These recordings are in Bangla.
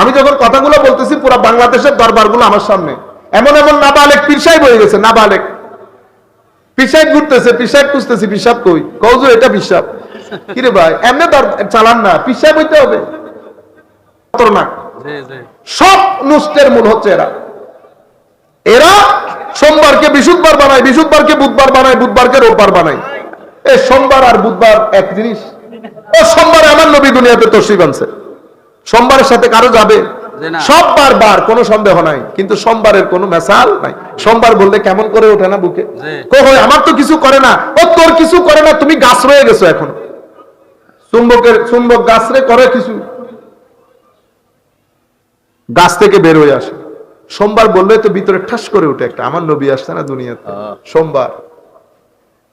আমি যখন কথাগুলো বলতেছি পুরো বাংলাদেশের দরবারগুলো আমার সামনে। এমন এমন নাবালেক পিসাই বয়ে গেছে নাবালেক। পিসাই ঘুরতেছে পিসাই খুঁজতেছি পিসাব কই? কৌজু এটা পিসাব কিরে ভাই এমনি চালান না পিসাই বইতে হবে। খতরনাক। সব নুস্টের মূল হচ্ছে এরা। এরা সোমবারকে বিশুদ্ধবার বানায় বিশুদ্ধবারকে বুধবার বানায় বুধবারকে রোববার বানায়। এ সোমবার আর বুধবার এক জিনিস। ও সোমবারে আমার নবী দুনিয়াতে তসরিফ আনছে সোমবারের সাথে কারও যাবে? সব বার কোনো সন্দেহ নাই কিন্তু সোমবারের কোনো মেসাল নাই। সোমবার বললে কেমন করে ওঠে না বুকে? জি। কো হয়, আমার তো কিছু করে না। ও তোর কিছু করে না তুমি গাছ রয়ে গেছো এখন। চুম্বকের চুম্বক গাছ রে করে কিছু। গাছ থেকে বের হয়ে আসে। সোমবার বললে তো ভিতরে ঠাস করে উঠে একটা। আমার নবী আসছে না দুনিয়াতে। সোমবার।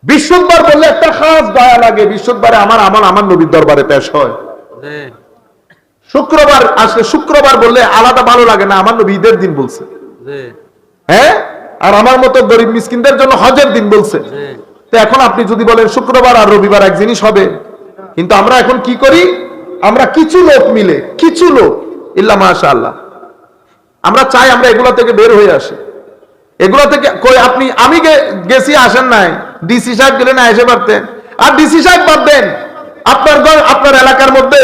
বিশুদ্ধবার বললে একটা খাস দয়া লাগে। বিশুদ্ধবারে আমার আমার আমার নবীর দরবারে পেশ হয়। শুক্রবার আসলে শুক্রবার বললে আলাদা ভালো লাগে না আমার নবী ঈদের দিন বলছে। হ্যাঁ? আর আমার মতো গরিব মিসকিনদের জন্য হজের দিন বলছে। তো এখন আপনি যদি বলেন শুক্রবার আর রবিবার এক জিনিস হবে কিন্তু আমরা এখন কি করি? আমরা কিছু লোক মিলে কিছু লোক ইল্লা মাশা আল্লাহ আমরা চাই আমরা এগুলা থেকে বের হয়ে আসি। এগুলা থেকে কই আপনি আমি গেছি আসেন নাই। ডিসি সাহেব গেলে না এসে পারতেন। আর ডিসি সাহেব দেন আপনার আপনার এলাকার মধ্যে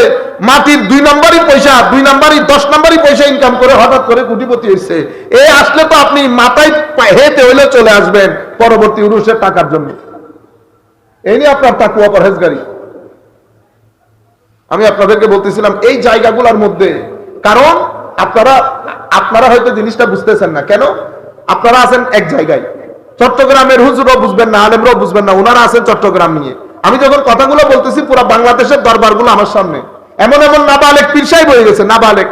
মাটির দুই নম্বরই পয়সা, দুই নম্বরই, দশ নম্বরই পয়সা ইনকাম করে হঠাৎ করে কোটিপতি হয়েছে। এ আসলে তো আপনি মাথায় হেঁটে হইলে চলে আসবেন পরবর্তী উরুষের টাকার জন্য। এই নিয়ে আপনার তাকুয়া পরহেজগারি। আমি আপনাদেরকে বলতেছিলাম, এই জায়গাগুলোর মধ্যে, কারণ আপনারা আপনারা হয়তো জিনিসটা বুঝতেছেন না। কেন? আপনারা আছেন এক জায়গায়। চট্টগ্রামের হুজুরও বুঝবেন না, আলেমরাও বুঝবেন না ওনারা আছেন চট্টগ্রাম নিয়ে। আমি যখন কথাগুলো বলতেছি, পুরো বাংলাদেশের দরবারগুলো আমার সামনে। এমন এমন নাবালেক পিরসাই বয়ে গেছে, নাবালেক।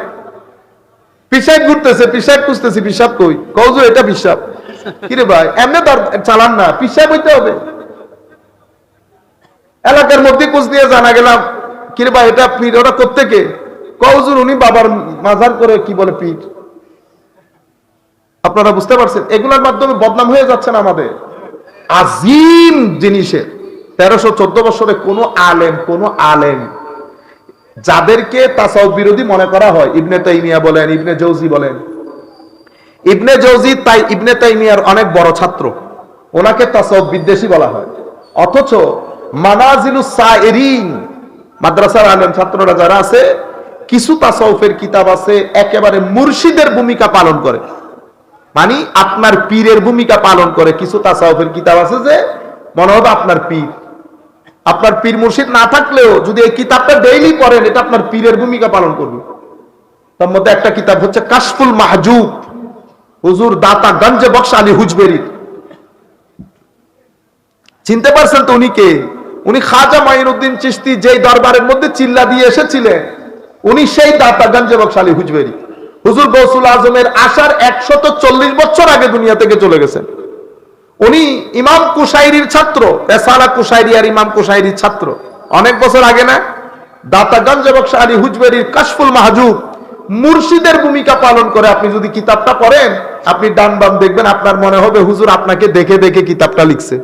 পিসাব ঘুরতেছে পিসাব খুঁজতেছি পিসাব কই? কৌজু এটা পিসাব কিরে ভাই, এমনি চালান না পিসাব হইতে হবে। এলাকার মধ্যে কুচ দিয়ে জানা গেলাম, কিরে ভাই, এটা পীর, ওটা কোত্থেকে? কৌজুর উনি বাবার মাজার করে কি বলে পীর? আপনারা বুঝতে পারছেন? এগুলোর মাধ্যমে বদনাম হয়ে যাচ্ছে না আমাদের। আজিম জিনিসের। তেরোশো চোদ্দ বছরে কোনো আলেম কোনো আলেম যাদেরকে তাসাউ বিরোধী মনে করা হয়, ইবনে তাইমিয়া বলেন, ইবনে জৌজি বলেন। ইবনে জৌজি তাই ইবনে তাইমিয়ার অনেক বড় ছাত্র। ওনাকে তাসাউফ বিদ্বেষী বলা হয়। অথচ মানাজিলু সাইরিন, মাদ্রাসার আলেম ছাত্ররা যারা আছে, কিছু তাসাউফের কিতাব আছে, একেবারে মুর্শিদের ভূমিকা পালন করে। মানে আপনার পীরের ভূমিকা পালন করে। কিছু তাসাউফের কিতাব আছে যে, মনে হবে আপনার পীর। আপনার পীর মুর্শিদ না থাকলেও যদি এই কিতাবটা ডেইলি পড়েন, এটা আপনার পীরের ভূমিকা পালন করবে। তার মধ্যে একটা কিতাব হচ্ছে কাশফুল মাহজুব। হুজুর দাতা গঞ্জে বক্স আলী হুজবেরির চিনতে পারছেন তো উনি কে? উনি খাজা মাইনুদ্দিন চিস্তি যেই দরবারের মধ্যে চিল্লা দিয়ে এসেছিলেন, উনি সেই দাতা গঞ্জে বক্স আলী হুজবেরি। হুজুর গৌসুল আজমের আসার একশত চল্লিশ বছর আগে দুনিয়া থেকে চলে গেছেন। উনি ইমাম কুশাইরির ছাত্র পেসালা কুশাইরি আর ইমাম কুশাইরির ছাত্র। অনেক বছর আগে না দাতাগঞ্জ বক্স আলী হুজবেরির কাশফুল মাহজুব মুর্শিদের ভূমিকা পালন করে আপনি যদি কিতাবটা পড়েন, আপনি ডান বাম দেখবেন আপনার মনে হবে হুজুর আপনাকে দেখে দেখে কিতাবটা লিখছে।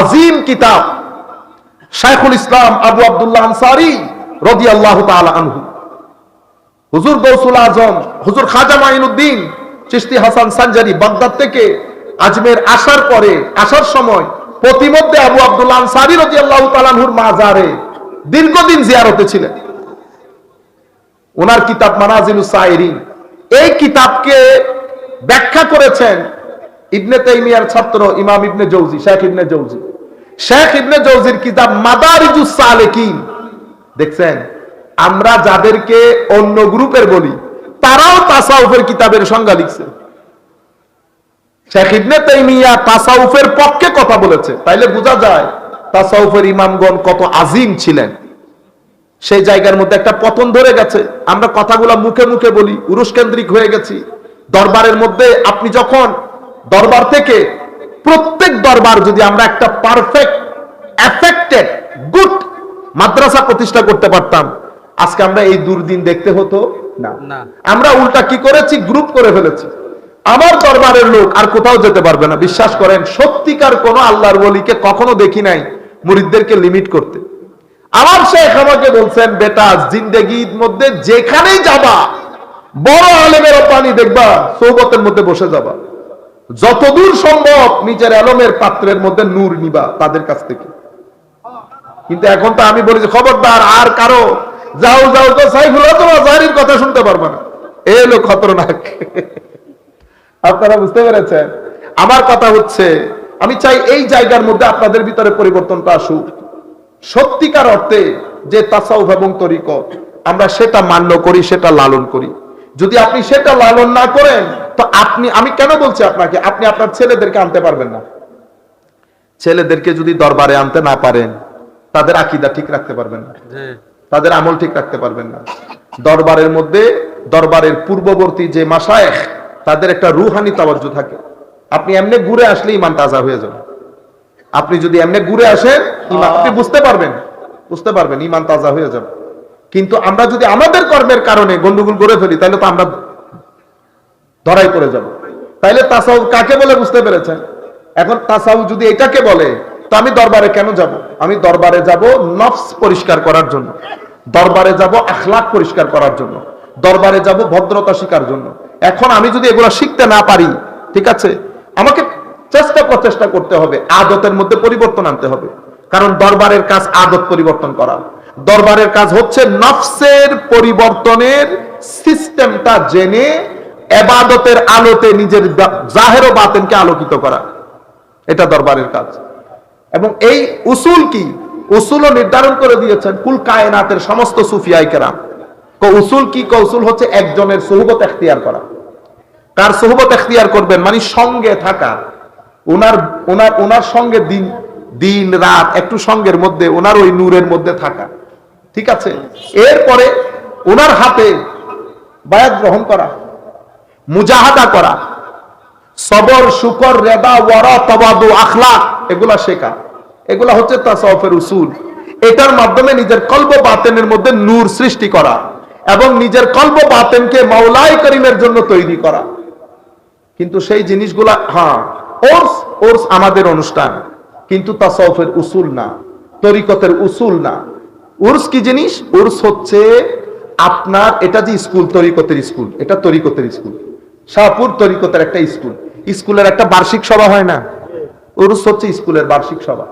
আজিম কিতাব, শাইখুল ইসলাম আবু আবদুল্লাহ আনসারি রাদিয়াল্লাহু তাআলা আনহু। হুজুর গৌসুল আজম, হুজুর খাজা মাইনুদ্দিন চিস্তি হাসান সানজারি বাগদাদ থেকে আজমের আসার পরে, আসার সময় প্রতিমধ্যে আবু আব্দুল্লাহ আনসারি রাদিয়াল্লাহু তাআলাহুর মাজারে দীর্ঘদিন জিয়ারতে ছিলেন। ওনার কিতাব মানাজিলুস সাইরিন এই কিতাবকে ব্যাখ্যা করেছেন ইবনে তাইমিয়ার ছাত্র ইমাম ইবনে জৌজি, শেখ ইবনে জৌজি। শেখ ইবনে জৌজির কিতাব মাদারিজুস সালেকিন। দেখছেন? আমরা যাদেরকে অন্য গ্রুপের বলি, তারাও তাসাউফের কিতাবের সংজ্ঞা লিখছে। শেখ ইবনে তাইমিয়া তাসাউফের পক্ষে কথা বলেছে, তাইলে বোঝা যায় তাসাউফের ইমামগণ কত আজিম ছিলেন। সেই জায়গার মধ্যে একটা পতন ধরে গেছে। আমরা কথাগুলো মুখে মুখে বলি উরুষ কেন্দ্রিক হয়ে গেছি। দরবারের মধ্যে আপনি যখন দরবার থেকে প্রত্যেক দরবার যদি আমরা একটা পারফেক্ট এফেক্টেড গুড মাদ্রাসা প্রতিষ্ঠা করতে পারতাম আজকে আমরা এই দুর্দিন দেখতে হতো? না। আমরা উল্টা কি করেছি? গ্রুপ করে ফেলেছি। আমার দরবারের লোক আর কোথাও যেতে পারবে না। বিশ্বাস করেন সত্যিকার কোন আল্লাহর বলিকে কখনো দেখি নাই মুরিদদেরকে লিমিট করতে। আমার শেখ আমাকে বলছেন বেটা জিন্দেগির মধ্যে যেখানেই যাবা বড় আলেমের পানি দেখবা সৌবতের মধ্যে বসে যাবা। যতদূর সম্ভব নিজের আলমের পাত্রের মধ্যে নূর নিবা তাদের কাছ থেকে। কিন্তু এখন তো আমি বলি যে খবরদার আর কারও যাও যাও তো সাইফুল জাহির কথা শুনতে পারবে না। এ হলো খতরনাক। আপনারা বুঝতে পেরেছেন? আমার কথা হচ্ছে, আমি চাই এই জায়গার মধ্যে আপনাদের ভিতরে পরিবর্তনটা আসুক। সত্যিকার অর্থে যে তাসাউফ এবং তরিকত, আমরা সেটা মান্য করি, সেটা লালন করি। যদি আপনি সেটা লালন না করেন, তো আপনি, আমি কেন বলছি আপনাকে? আপনি আপনার ছেলেদেরকে আনতে পারবেন না। ছেলেদেরকে যদি দরবারে আনতে না পারেন, তাদের আকিদা ঠিক রাখতে পারবেন না। তাদের আমল ঠিক রাখতে পারবেন না। দরবারের মধ্যে, দরবারের পূর্ববর্তী যে মাসায়েখ, তাদের একটা রুহানি তাওয়াজ্জু থাকে। আপনি এমনি ঘুরে আসলে ইমান তাজা হয়ে যাবে। আপনি যদি এমনি ঘুরে আসেন ইমান আপনি বুঝতে পারবেন। বুঝতে পারবেন ইমান তাজা হয়ে যাবে। কিন্তু আমরা যদি আমাদের কর্মের কারণে গন্ডগোল করে ফেলি, তাহলে তো আমরা ধরাই পড়ে যাব। তাইলে তাসাউ কাকে বলে বুঝতে পেরেছেন? এখন তাসাউ যদি এটাকে বলে, তো আমি দরবারে কেন যাব? আমি দরবারে যাব নফস পরিষ্কার করার জন্য। দরবারে যাব আখলাক পরিষ্কার করার জন্য, দরবারে যাব ভদ্রতা শিকার জন্য। এখন আমি যদি এগুলো শিখতে না পারি, ঠিক আছে? আমাকে চেষ্টা প্রচেষ্টা করতে হবে, আদতের মধ্যে পরিবর্তন আনতে হবে। কারণ দরবারের কাজ আদত পরিবর্তন করা। দরবারের কাজ হচ্ছে নফসের পরিবর্তনের সিস্টেমটা জেনে এবাদতের আলোতে নিজের জাহের বাতেনকে আলোকিত করা। এটা দরবারের কাজ। এবং এই উসুল কি? উসুলও নির্ধারণ করে দিয়েছেন, কুল কায়নাতের সমস্ত সুফিয়াই কেরাম। উসুল কি? কৌসুল হচ্ছে একজনের সহবত এখতিয়ার করা। কার সহবত এখতিয়ার করবেন? মানে সঙ্গে থাকা। ওনার ওনার ওনার সঙ্গে দিন দিন, রাত, একটু সঙ্গের মধ্যে ওনার ওই নূরের মধ্যে থাকা। ঠিক আছে? এরপরে ওনার হাতে বায়াত গ্রহণ করা, মুজাহাদা করা। সবর, শুকর রেদা ওয়ারা, তবাদু আখলা এগুলা শেখা। এগুলা হচ্ছে তাসাউফের উসুল। এটার মাধ্যমে নিজের কল্প বাতেনের মধ্যে নূর সৃষ্টি করা এবং নিজের কল্প বাতেনকে মাওলাই করিমের জন্য তৈরি করা। কিন্তু সেই জিনিসগুলা হ্যাঁ ওর্স ওর্স আমাদের অনুষ্ঠান। কিন্তু তাসাউফের উসুল না, তরিকতের উসুল না। উর্স কি জিনিস? উর্স হচ্ছে আপনার, এটা যে স্কুল, তরিকতের স্কুল, এটা তরিকতের স্কুল। শাহপুর তরিকতের একটা স্কুল। স্কুলের একটা বার্ষিক সভা হয় না? উরুস হচ্ছে স্কুলের বার্ষিক সভা।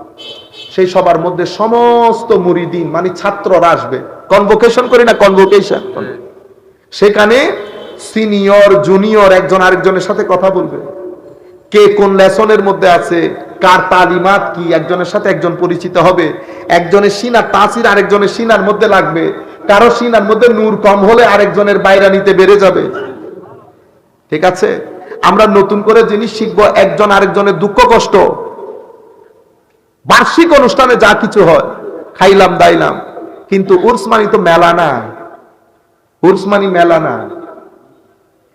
সেই সবার মধ্যে সমস্ত মুরিদিন মানে ছাত্ররা আসবে। কনভোকেশন করি না কনভোকেশন সেখানে সিনিয়র জুনিয়র একজন আরেকজনের সাথে কথা বলবে। কে কোন লেসনের মধ্যে আছে কার তালিমাত কি একজনের সাথে একজন পরিচিত হবে একজনের সিনা তাসির আরেকজনের সিনার মধ্যে লাগবে কারও সিনার মধ্যে নূর কম হলে আরেকজনের বাইরা নিতে বেড়ে যাবে। ঠিক আছে? আমরা নতুন করে জিনিস শিখব, একজন আরেকজনের দুঃখ, কষ্ট। বার্ষিক অনুষ্ঠানে যা কিছু হয়, খাইলাম, দাইলাম। কিন্তু উর্সমানি তো মেলা না। উর্সমানি মেলা না।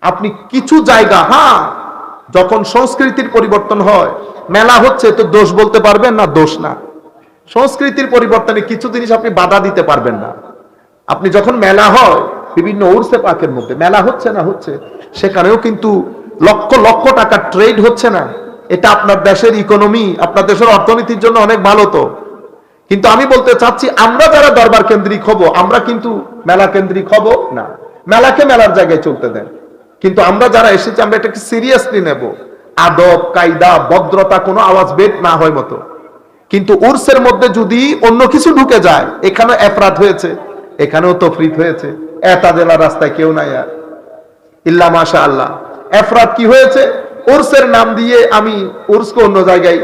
আপনি কিছু জায়গা হ্যাঁ যখন সংস্কৃতির পরিবর্তন হয়, মেলা হচ্ছে তো দোষ বলতে পারবেন না, দোষ না। সংস্কৃতির পরিবর্তনে কিছু জিনিস আপনি বাধা দিতে পারবেন না। আপনি যখন মেলা হয়, বিভিন্ন উর্সে পাকের মধ্যে, মেলা হচ্ছে না হচ্ছে, সেখানেও কিন্তু লক্ষ লক্ষ টাকা ট্রেড হচ্ছে না। এটা আপনার দেশের ইকোনমি আপনার দেশের অর্থনীতির জন্য অনেক ভালো তো। কিন্তু আমি বলতে চাচ্ছি, আমরা যারা দরবার কেন্দ্রিক হব, আমরা কিন্তু মেলা কেন্দ্রিক হব না। মেলাকে মেলার জায়গায় চলতে দেন। কিন্তু আমরা যারা এসেছি, আমরা এটাকে সিরিয়াসলি নেব। আদব, কায়দা, ভদ্রতা কোনো আওয়াজ বেদ না হয় মতো। কিন্তু উর্সের মধ্যে যদি অন্য কিছু ঢুকে যায় এখানে এফরাত হয়েছে, এখানেও তফরিত হয়েছে। এতা জেলা রাস্তায় কেউ নাই আর। ইল্লা মাশা আল্লাহ এফরাত কি হয়েছে? উর্সের নাম দিয়ে আমি উর্সকে অন্য জায়গায়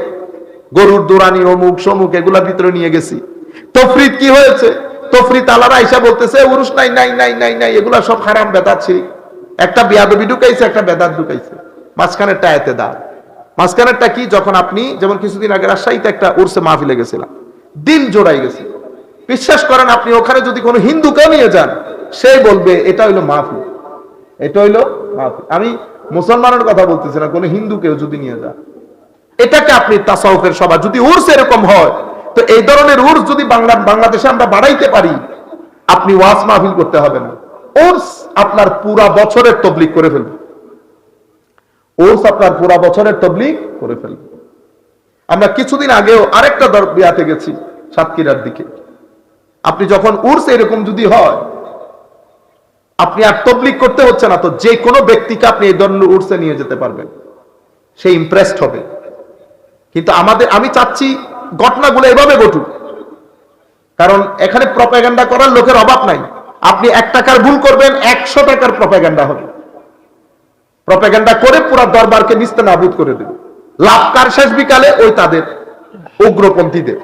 গরুর দোরানি, অমুক, সমুক এগুলার ভিতরে নিয়ে গেছি। তফরিত কি হয়েছে? তফরিত আলারা আইসা বলতেছে, উরুস নাই নাই নাই নাই নাই, এগুলা সব হারাম বেদাত ছিল একটা বিয়াদবি ঢুকাইছে, একটা বেদাত ঢুকাইছে। মাঝখানের টায়াতে দা মাঝখানেরটা কি? যখন আপনি, যেমন কিছুদিন আগে রাজশাহীতে একটা উর্সে মাহফিলে গেছিলাম দিল জোড়াই গেছে। বিশ্বাস করেন, আপনি ওখানে যদি কোনো হিন্দুকেও নিয়ে যান সেই বলবে, এটা হইল মাহফিল। এটা হইল মাহফিল। আমি মুসলমানের কথা বলতেছি না, কোনো হিন্দুকেও যদি নিয়ে যান এটাকে আপনি তাসাউফের সভা, যদি উর্স এরকম হয়, তো এই ধরনের উর্স যদি বাংলা বাংলাদেশে আমরা বাড়াইতে পারি, আপনি ওয়াজ মাহফিল করতে হবে না। উর্স আপনার পুরা বছরের তবলিক করে ফেলবে। উর্স আপনার পুরা বছরের তবলিক করে ফেলবে। আমরা কিছুদিন আগেও আরেকটা বিয়াতে গেছি, সাতক্ষীরার দিকে। আপনি যখন উর্স এরকম যদি হয় আপনি আর তবলিক করতে হচ্ছে না তো যে কোনো ব্যক্তিকে আপনি এই ধরনের উর্সে নিয়ে যেতে পারবেন। সে ইমপ্রেসড হবে। কিন্তু আমাদের, আমি চাচ্ছি ঘটনাগুলো এভাবে ঘটুক। কারণ এখানে প্রপাগান্ডা করার লোকের অভাব নাই। আপনি এক টাকার ভুল করবেন, একশো টাকার প্রপাগান্ডা হবে। প্রপাগান্ডা করে পুরো দরবারকে নিস্তে নাবুদ করে দেবে। লাভ কার শেষ বিকালে? ওই তাদের, উগ্রপন্থীদের।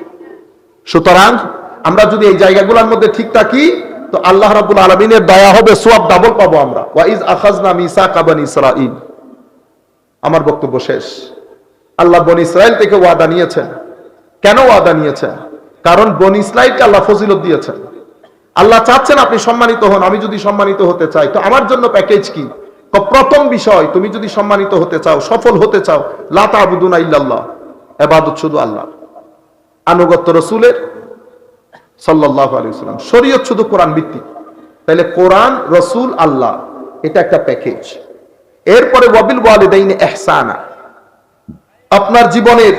সুতরাং আমরা যদি এই জায়গাগুলোর মধ্যে ঠিক থাকি তো আল্লাহ রাব্বুল আলামিনের দয়া হবে, সোয়াব ডাবল পাবো আমরা। ওয়াইজ আখাজনা মিসাকা বানি ইসরাঈল। আমার বক্তব্য শেষ। আল্লাহ বনি ইসরায়েল থেকে ওয়াদা নিয়েছেন। কেন ওয়াদা নিয়েছেন? কারণ বনি ইসরায়েলকে আল্লাহ ফজিলত দিয়েছেন। আল্লাহ চাচ্ছেন আপনি সম্মানিত হন, আমি যদি সম্মানিত হতে চাই। তো আমার জন্য প্যাকেজ ক- প্রথম বিষয়, তুমি যদি সম্মানিত হতে চাও, সফল হতে চাও লাতা আবুদুনা ইল্লাল্লাহ, এবাদত শুধু আল্লাহ। আনুগত্য রসুলের সাল্লাহ আলাইসাল্লাম শরীয়ত শুধু কোরআন ভিত্তিক। তাহলে কোরআন রসুল আল্লাহ এটা একটা প্যাকেজ। এরপরে ওয়াবিল ওয়ালিদাইন এহসানা আপনার জীবনের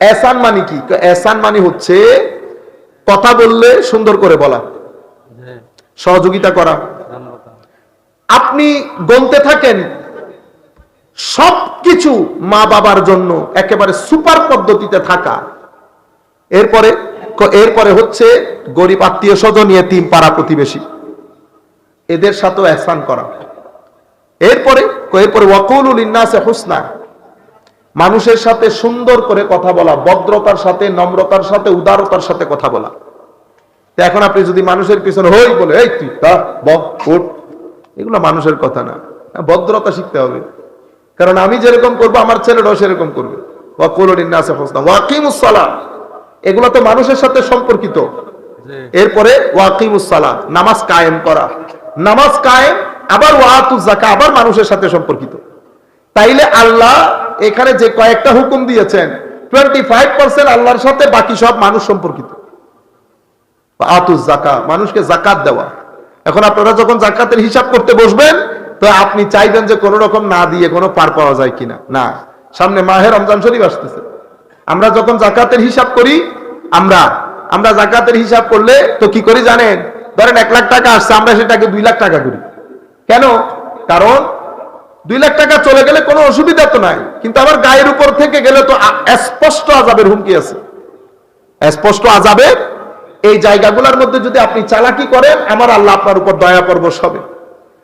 এহসান মানে কি? এহসান মানে হচ্ছে কথা বললে সুন্দর করে বলা। সহযোগিতা করা। আপনি গনতে থাকেন সবকিছু মা বাবার জন্য একেবারে সুপার পদ্ধতিতে থাকা। এরপরে এরপরে হচ্ছে গরিব আত্মীয় স্বজন তিন পাড়া প্রতিবেশী। এদের সাথেও এহসান করা। এরপরে এরপরে ওয়াকুলুল ইন্নাসে হুসনা। মানুষের সাথে সুন্দর করে কথা বলা ভদ্রতার সাথে নম্রতার সাথে উদারতার সাথে কথা বলা। এখন আপনি যদি মানুষের পিছনে হই বলে এই তুই তা এগুলো মানুষের কথা না। হ্যাঁ, ভদ্রতা শিখতে হবে। কারণ আমি যেরকম করব আমার ছেলেরাও সেরকম করবে। ওয়াকুলুল ইন্নাসে হুসনা। ওয়াকিমুস সালাহ এগুলো তো মানুষের সাথে সম্পর্কিত। এরপরে ওয়াকিমুসালা নামাজ কায়েম করা। নামাজ কায়েম আবার ওয়াতু জাকা আবার মানুষের সাথে সম্পর্কিত। তাইলে আল্লাহ এখানে যে কয়েকটা হুকুম দিয়েছেন টোয়েন্টি ফাইভ পার্সেন্ট আল্লাহর সাথে বাকি সব মানুষ সম্পর্কিত। আতু জাকা মানুষকে জাকাত দেওয়া। এখন আপনারা যখন জাকাতের হিসাব করতে বসবেন তো আপনি চাইবেন যে কোনো রকম না দিয়ে কোনো পার পাওয়া যায় কিনা। না সামনে মাহের রমজান শরীফ আসতেছে। আমরা যখন জাকাতের হিসাব করি, আমরা আমরা জাকাতের হিসাব করলে তো কি করি জানেন? ধরেন এক লাখ টাকা আসছে, আমরা সেটাকে দুই লাখ টাকা করি। কেন? কারণ দুই লাখ টাকা চলে গেলে কোনো অসুবিধা তো নাই। কিন্তু আমার গায়ের উপর থেকে গেলে তো স্পষ্ট আজাবের হুমকি আছে। স্পষ্ট আজাবের এই জায়গাগুলোর মধ্যে যদি আপনি চালাকি করেন, আমার আল্লাহ আপনার উপর দয়া পরবশ হবে।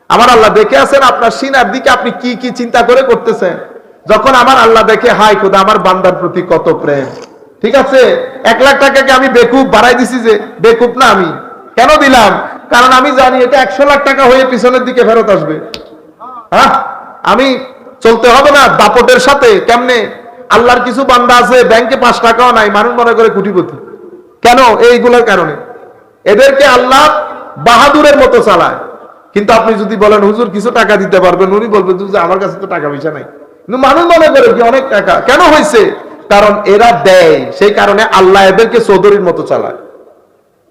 আমার আল্লাহ দেখে আছেন, আপনার সিনার দিকে আপনি কি কি চিন্তা করে করতেছেন? যখন আমার আল্লাহ দেখে হাই খোদা, আমার বান্দার প্রতি কত প্রেম। ঠিক আছে? এক লাখ টাকাকে আমি বেকুব বাড়াই দিছি যে, বেকুব না আমি। কেন দিলাম? কারণ আমি জানি এটা একশো লাখ টাকা হয়ে পিছনের দিকে ফেরত আসবে। হ্যাঁ? আমি চলতে হবে না, দাপটের সাথে, কেমনে? আল্লাহর কিছু বান্দা আছে, ব্যাংকে পাঁচ টাকাও নাই, মানুষ মনে করে কুটিপতি। কেন? এইগুলোর কারণে। এদেরকে আল্লাহ বাহাদুরের মতো চালায়। কিন্তু আপনি যদি বলেন, হুজুর, কিছু টাকা দিতে পারবেন? উনি বলবেন যে আমার কাছে তো টাকা পয়সা নাই। কিন্তু মানুষ মনে করে কি অনেক টাকা। কেন হয়েছে? কারণ এরা দেয়। সেই কারণে আল্লাহ এদেরকে চৌধুরীর মতো চালায়।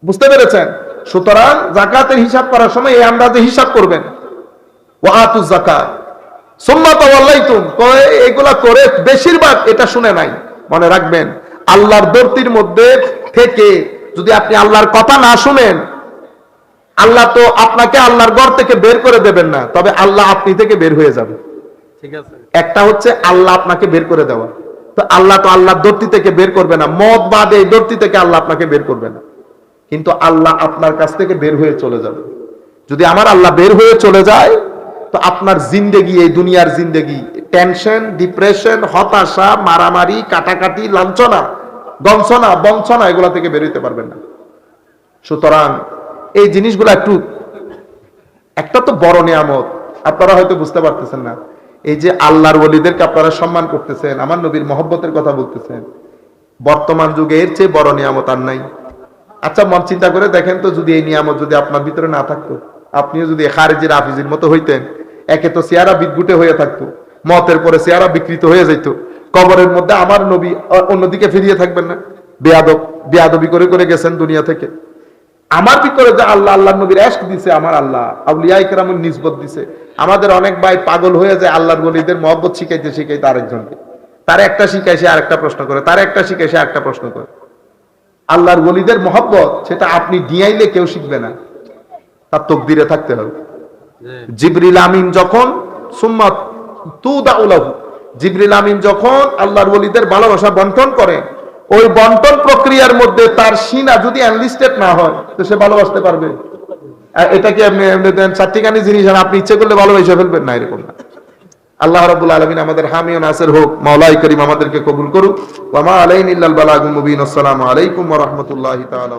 বুঝতে পেরেছেন? সুতরাং জাকাতের হিসাব করার সময় এই আন্দাজে হিসাব করবেন। জাকাত সুম্মা তাওয়াল্লাইতুম। কয়, এগুলা করে বেশিরভাগ এটা শুনে নাই। মনে রাখবেন, আল্লাহর দর্তির মধ্যে থেকে যদি আপনি আল্লাহর কথা না শুনেন, আল্লাহ তো আপনাকে আল্লাহর ঘর থেকে বের করে দেবেন না। তবে আল্লাহ আপনি থেকে বের হয়ে যাবে ঠিক আছে। একটা হচ্ছে আল্লাহ আপনাকে বের করে দেওয়া। তো আল্লাহ তো আল্লাহর দর্তি থেকে বের করবে না। মদ বাদে এই দর্তি থেকে আল্লাহ আপনাকে বের করবে না। কিন্তু আল্লাহ আপনার কাছ থেকে বের হয়ে চলে যাবে। যদি আমার আল্লাহ বের হয়ে চলে যায়, তো আপনার জিন্দেগি, এই দুনিয়ার জিন্দেগি, টেনশন, ডিপ্রেশন, হতাশা, মারামারি, কাটাকাটি, লাঞ্ছনা গঞ্চনা বঞ্চনা এগুলা থেকে বের হইতে পারবেন না। সুতরাং এই জিনিসগুলো একটু, একটা তো বড় নিয়ামত, আপনারা হয়তো বুঝতে পারতেছেন না। এই যে আল্লাহর ওলিদেরকে আপনারা সম্মান করতেছেন, আমার নবীর মহব্বতের কথা বলতেছেন, বর্তমান যুগে এর চেয়ে বড় নিয়ামত আর নাই। আচ্ছা মন চিন্তা করে দেখেন তো, যদি এই নিয়ামত যদি আপনার ভিতরে না থাকতো, আপনিও যদি খারেজির আফিজির মতো হইতেন, একে তো চেয়ারা বিদ্যুটে হয়ে থাকতো, মতের পরে চেয়ারা বিকৃত হয়ে যেত কবরের মধ্যে আমার নবী অন্যদিকে ফিরিয়ে থাকবেন না? বেয়াদব, বেয়াদবি করে করে গেছেন দুনিয়া থেকে। আমার ভিতরে যে আল্লাহ আল্লাহ নবীর এশক দিছে? আমার আল্লাহ। আউলিয়া ইকরামুল নিসবত দিছে। আমাদের অনেক ভাই পাগল হয়ে যায় আল্লাহর বলিদের মহব্বত শিখাইতে শিখাইতে আরেকজনকে। তার একটা শিখায় সে আরেকটা প্রশ্ন করে তার একটা শিখায় সে আরেকটা প্রশ্ন করে। আল্লাহর ওলিদের মহব্বত সেটা আপনি ডিয়াইলে কেউ শিখবে না। তার তকদিরে থাকতে হবে। জিবরিল আমিন যখন সুম্মাত তু দাউলাহু জিবরিল আমিন যখন আল্লাহর ওলিদের ভালোবাসা বন্টন করে ওই বন্টন প্রক্রিয়ার মধ্যে তার সিনা যদি অ্যানলিস্টেড না হয়, তো সে ভালোবাসতে পারবে। এটাকে এটা কি আপনি চারটিখানি জিনিস আপনি ইচ্ছে করলে ভালোবেসে ফেলবেন? না, এরকম না। আল্লাহ রবুল আলমিন আমাদের হামি নাসির হোক, মাওলাই করিম আমাদেরকে কবুল করুক। আলাইনা ইল্লাল বালাগুল আলাইকুম ওয়া রাহমাতুল্লাহি তাআলা